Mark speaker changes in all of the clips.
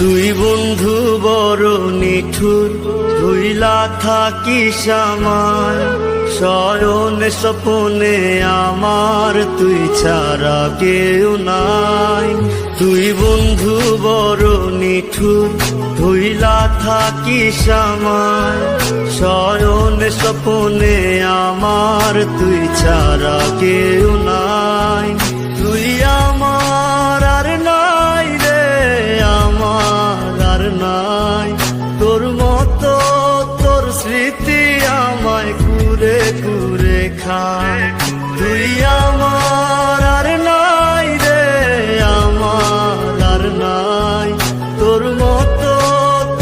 Speaker 1: দুই বন্ধু বড় নিঠুর, ধুইলা থাকি সামার স্বয়ন সপনে আমার তুই ছাড়া কেউ নাই। তুই বন্ধু বড় নিঠুর, ধুইলা থাকি সামার স্বয়ন সপনে আমার তুই ছাড়া কেউ মতো তোর স্মৃতি আমায় কুরে কুরে খায় তুই আমার আর নাই রে, আমার আর নাই। তোর মতো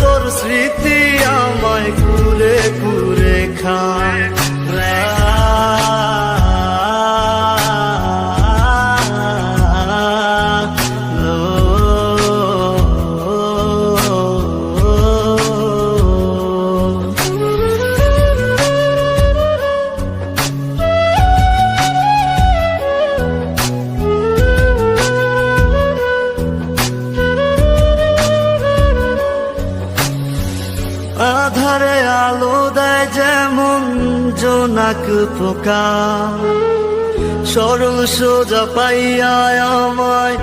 Speaker 1: তোর স্মৃতি আমায় কুরে কুরে খায় জোনাক পোকা সরল সোজা পাইয়া আমায়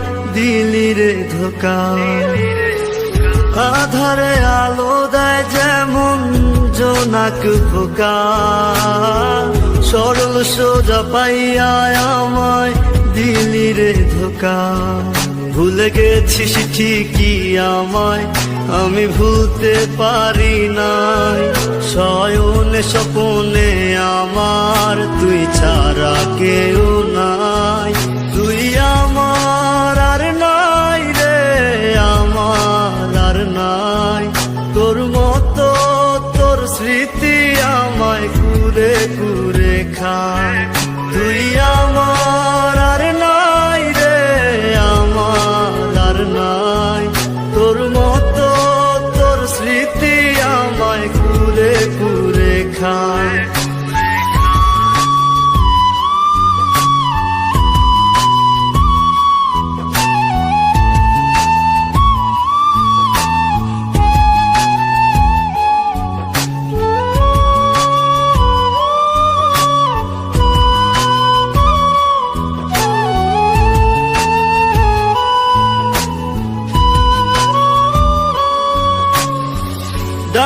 Speaker 1: ধোকা। আধারে আলো দেয় যেমন জোনাক পোকা সরল সোজা পাইয়া আমায় দিলিরে ধোকা। ভুলে গেছিস ঠিকই আমায় আমি ভুলতে পারি নাই। শয়নে স্বপনে আমার তুই ছাড়া কেউ নাই। তুই আমার আর নাই রে, আমার আর নাই। তোর মতো তোর স্মৃতি আমায় কুরে কুরে খায়। তুই আমার come.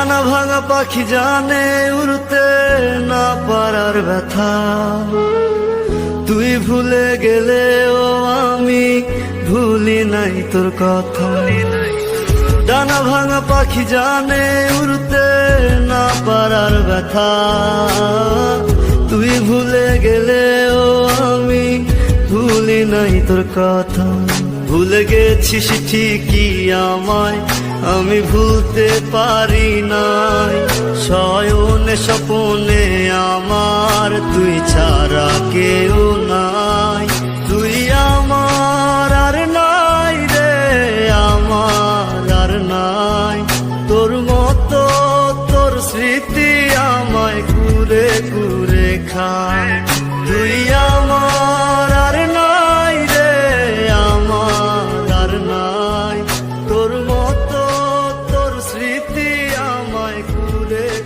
Speaker 1: ডানা ভাঙা পাখি জানে উড়তে না পারার ব্যথা। তুই ভুলে গেলে ও আমি ভুলি নাই তোর কথা। ডানা ভাঙা পাখি জানে উড়তে না পারার ব্যথা। তুই ভুলে গেলে ও আমি ভুলি নাই তোর কথা। ভুলে গেছিস ঠিকই আমায়, আমি ভুলতে পারি নাই। শয়নে স্বপনে আমার, তুই ছাড়া কেউ নাই। তুই আমার আর নাই রে, আমার আর নাই। তোর মতো তোর স্মৃতি আমায় কুরে কুরে খায়। তুই আমার স্মৃতি আমায় কুড়ে